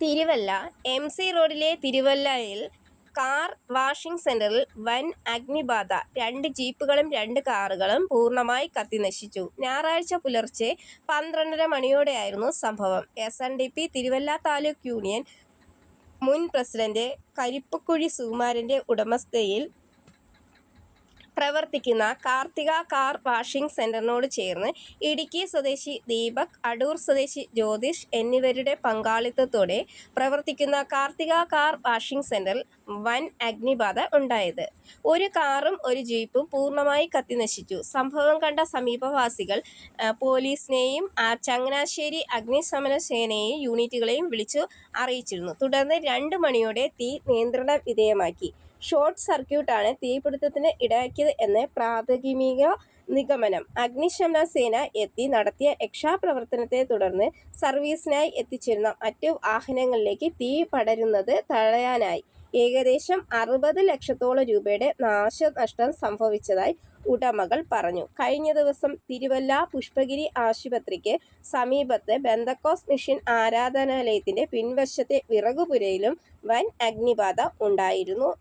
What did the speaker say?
Thiruvalla M C റോഡിലെ തിരുവല്ലയിൽ car washing സെന്ററിൽ വൻ അഗ്നിബാധ. രണ്ട് ജീപ്പുകളും രണ്ട് കാറുകളും പൂർണമായി കത്തിനശിച്ചു ഞായറാഴ്ച പുലർച്ചെ പന്ത്രണ്ടര മണിയോടെയായിരുന്നു സംഭവം. S N D P Thiruvalla taluk union മുൻ പ്രസിഡന്റ് കരിപ്പക്കുഴി സുകുമാരന്റെ ഉടമസ്ഥതയിൽ പ്രവർത്തിക്കുന്ന കാർത്തിക കാർ വാഷിംഗ് സെന്ററിനോട് ചേർന്ന് ഇടുക്കി സ്വദേശി ദീപക് അടൂർ സ്വദേശി ജ്യോതിഷ് എന്നിവരുടെ പങ്കാളിത്തത്തോടെ പ്രവർത്തിക്കുന്ന കാർത്തിക കാർ വാഷിംഗ് സെന്ററിൽ വൻ അഗ്നിബാധ ഉണ്ടായത്. ഒരു കാറും ഒരു ജീപ്പും പൂർണമായി കത്തിനശിച്ചു. സംഭവം കണ്ട സമീപവാസികൾ പോലീസിനെയും ചങ്ങനാശ്ശേരി അഗ്നിശമന സേനയെയും യൂണിറ്റുകളെയും വിളിച്ചു അറിയിച്ചിരുന്നു. തുടർന്ന് രണ്ട് മണിയോടെ തീ നിയന്ത്രണ വിധേയമാക്കി. ഷോർട്ട് സർക്യൂട്ടാണ് തീപിടുത്തത്തിന് ഇടയാക്കിയത് എന്ന് പ്രാഥമിക നിഗമനം. അഗ്നിശമന സേന എത്തി നടത്തിയ രക്ഷാപ്രവർത്തനത്തെ തുടർന്ന് സർവീസിനായി എത്തിച്ചിരുന്ന. മറ്റു വാഹനങ്ങളിലേക്ക് തീ പടരുന്നത് തടയാനായി. ഏകദേശം അറുപത് ലക്ഷത്തോളം രൂപയുടെ നാശനഷ്ടം സംഭവിച്ചതായി ഉടമകൾ പറഞ്ഞു. കഴിഞ്ഞ ദിവസം തിരുവല്ല പുഷ്പഗിരി ആശുപത്രിക്ക് സമീപത്തെ ബന്തക്കോസ് മിഷൻ ആരാധനാലയത്തിന്റെ പിൻവശത്തെ വിറകുപുരയിലും വൻ അഗ്നിബാധ ഉണ്ടായിരുന്നു.